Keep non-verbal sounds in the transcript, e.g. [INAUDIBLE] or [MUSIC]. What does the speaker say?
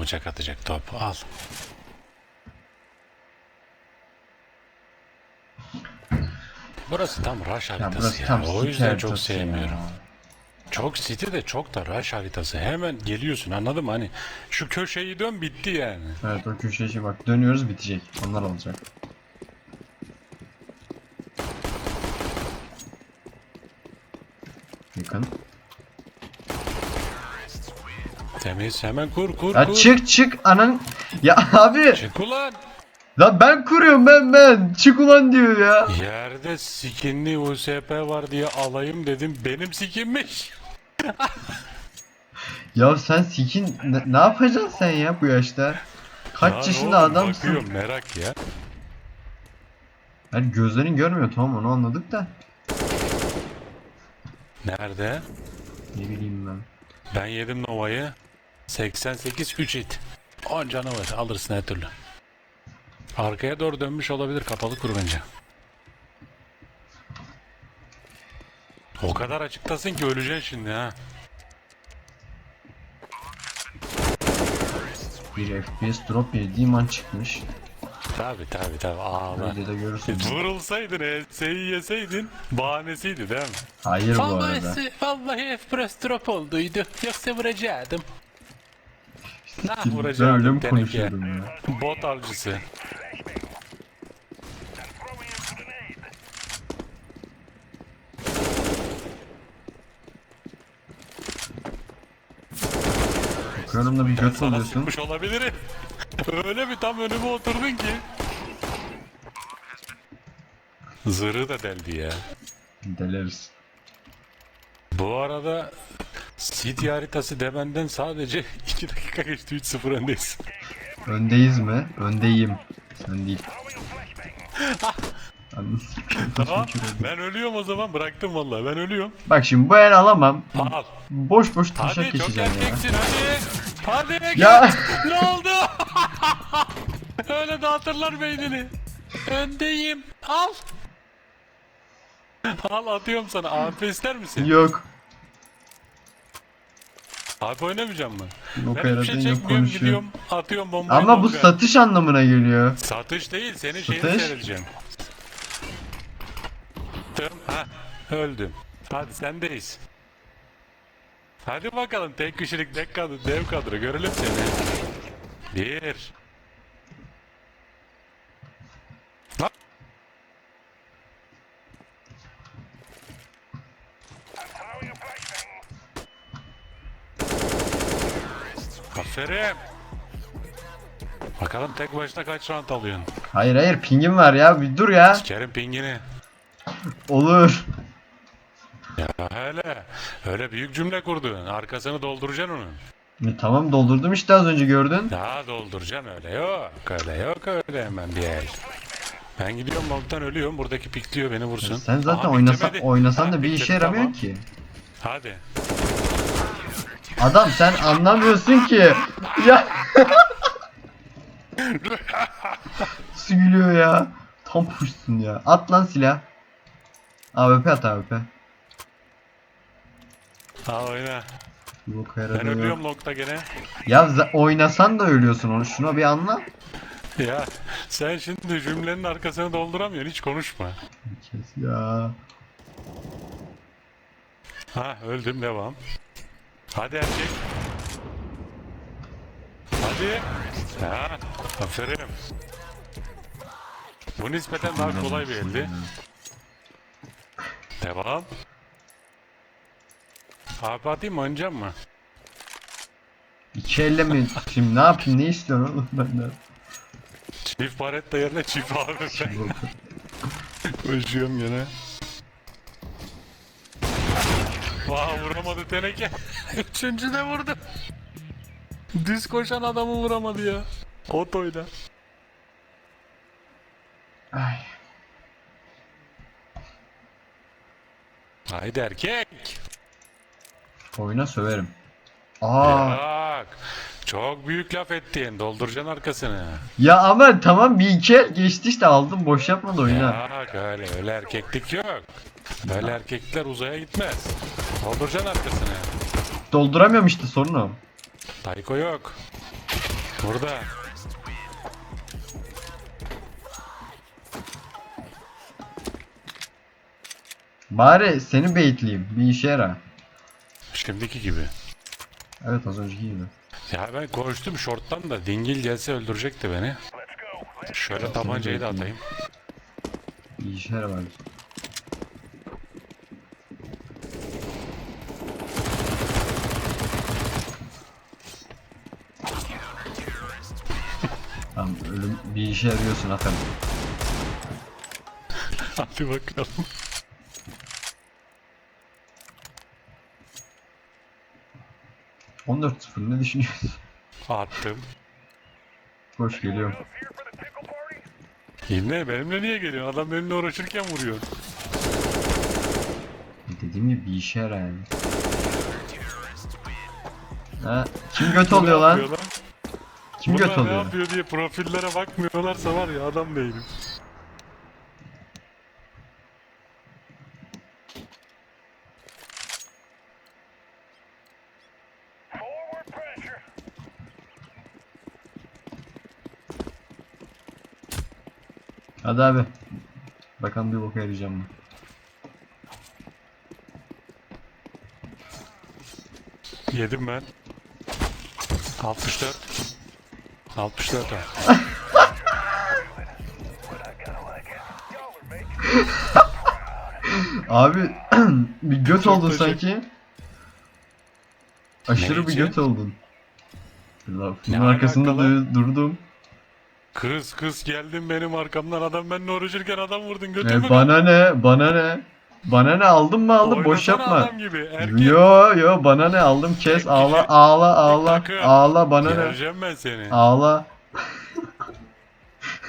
bıçak atacak top? Al. Burası tam rush Ya haritası ya. tam o yüzden çok haritası ya. sevmiyorum. Çok city de çok da rush haritası. Hemen geliyorsun anladın mı? Hani şu köşeyi dön bitti yani. Evet o köşeye bak dönüyoruz bitecek. Onlar olacak. Temiz hemen kur kur Ya kur. çık çık anan. Ya abi. Çık ulan. La ben kuruyorum ben ben. Çık ulan diyor ya. Yerde skinli USP var diye alayım dedim. Benim skinmiş. [LAUGHS] Ya sen sikin ne, ne yapacaksın sen ya bu yaşta? Kaç Lan yaşında oğlum, adamsın? Bakıyorum merak ya. Yani gözlerin görmüyor tamam onu anladık da. Nerede? Ne bileyim ben. Ben yedim Nova'yı. 88 3 it. 10 canı var. Alırsın her türlü. Arkaya doğru dönmüş olabilir. Kapalı kur bence. O kadar açıktasın ki öleceksin şimdi ha. Bir FPS drop yediğim an çıkmış. Tabi tabi tabi ağla. Öyle de görürsün. Vurulsaydın, ES'yi yeseydin bahanesiydi değil mi? Hayır bu arada. Vallahi, vallahi FPS drop olduydu. Yoksa vuracaktım. Nah Ben öyle vuracaktım mi teneke. konuşuyordum ya? Bot avcısı. Bakıyorum da bir göt Sana oluyorsun. sıkmış olabilirim. [LAUGHS] Öyle bir tam önüme oturdun ki. Zırhı da deldi ya. Deleriz. Bu arada City haritası demenden sadece [LAUGHS] 2 dakika geçti 3-0 öndeyiz. Öndeyiz mi? Öndeyim. Sen değil. [LAUGHS] Tamam ben ölüyorum o zaman bıraktım vallahi ben ölüyorum. Bak şimdi bu el alamam. Al. Boş boş taşak Hadi çok geçeceğim ya. erkeksin hadi. Hadi Ya. [LAUGHS] ne oldu? Öyle dağıtırlar beynini. Öndeyim. Al. Al atıyorum sana. AP ister misin? Yok. AP oynamayacağım mı? Yok ben hiçbir şey çekmiyorum gidiyorum. Atıyorum bombayı. Ama bu longa. satış anlamına geliyor. Satış değil. Senin şeyini Satış? seyredeceğim. Tamam. Ha, öldüm. Hadi sendeyiz. Hadi bakalım tek kişilik tek kadro, dev kadro görelim seni. Bir. Aferin. Bakalım tek başına kaç round alıyorsun? Hayır hayır pingim var ya bir dur ya. Sikerim pingini. Olur. Ya hele. Öyle büyük cümle kurdun. Arkasını dolduracaksın onun. E, Tamam doldurdum işte az önce gördün. Daha dolduracaksın öyle yok. Öyle yok öyle hemen bir el. Ben gidiyorum long'tan ölüyorum. Buradaki pikliyor beni vursun. Sen zaten Aha, oynasan, bitemedi. oynasan Ha, da bir işe yaramıyor tamam. ki. Hadi. Adam sen anlamıyorsun ki. Ya. [LAUGHS] Gülüyor ya. Tam puşsun ya. At lan silah. AWP at AWP. Ha oyna. Yok Ben herhalde ölüyorum long'ta gene. Ya oynasan da ölüyorsun onu. Şuna bir anla. Ya sen şimdi cümlenin arkasını dolduramıyorsun. Hiç konuşma. Kes ya. Ha öldüm devam. Hadi erkek. Hadi. Ha, aferin. Bu nispeten daha kolay bir eldi. Devam. Abi atayım mı oynayacak mı? İki elle mi? Şimdi ne yapayım? Ne istiyorsun oğlum benden? Çift baretta yerine çift abi. Koşuyorum gene. Vah vuramadı teneke. [LAUGHS] Üçüncü de vurdu. Düz koşan adamı vuramadı ya. Otoyla. Ay. Haydi erkek. Oyuna söverim. Aa. Bak. Çok büyük laf ettin. Dolduracaksın arkasını. Ya ama tamam bir iki el geçti işte aldım boş yapma da oyna. Bak öyle öyle erkeklik yok. Böyle erkekler uzaya gitmez. Dolduracaksın arkasını. Dolduramıyorum işte sorun o. Tayko yok. Burada. Bari seni baitleyeyim. Bir işe yara. Şimdiki gibi. Evet az önceki gibi. Ya ben koştum şorttan da dingil gelse öldürecekti beni. Şöyle tabancayı da atayım. Bir işe yara bari. Tamam ölüm bir işe yarıyorsun aferin. [LAUGHS] Hadi bakalım. %14-0 ne düşünüyorsun? Attım. Koş geliyorum. Yine benimle niye geliyor? Adam benimle uğraşırken vuruyor. Dediğim gibi bir işe yarar yani. Ha, kim göt oluyor lan? Kim Bunlar göt ne yapıyor diye profillere bakmıyorlarsa var ya adam değilim. Hadi abi. Bakalım bir boka yarayacağım mı? Yedim ben. 64. 64 ha. Abi [CLEARS THROAT] bir göt Çok oldun teşekkür- sanki. Aşırı bir göt oldun. Ne arkasında alakalı? du- durdum. Kız kız geldin benim arkamdan adam benimle uğraşırken adam vurdun götürme. E, bana ne? Bana ne? Bana ne aldın mı aldın boş Oynasana yapma. adam gibi. Erkek. Yo yo bana ne aldım kes ağla ağla ağla takım. ağla bana ne? Göreceğim ben seni. Ağla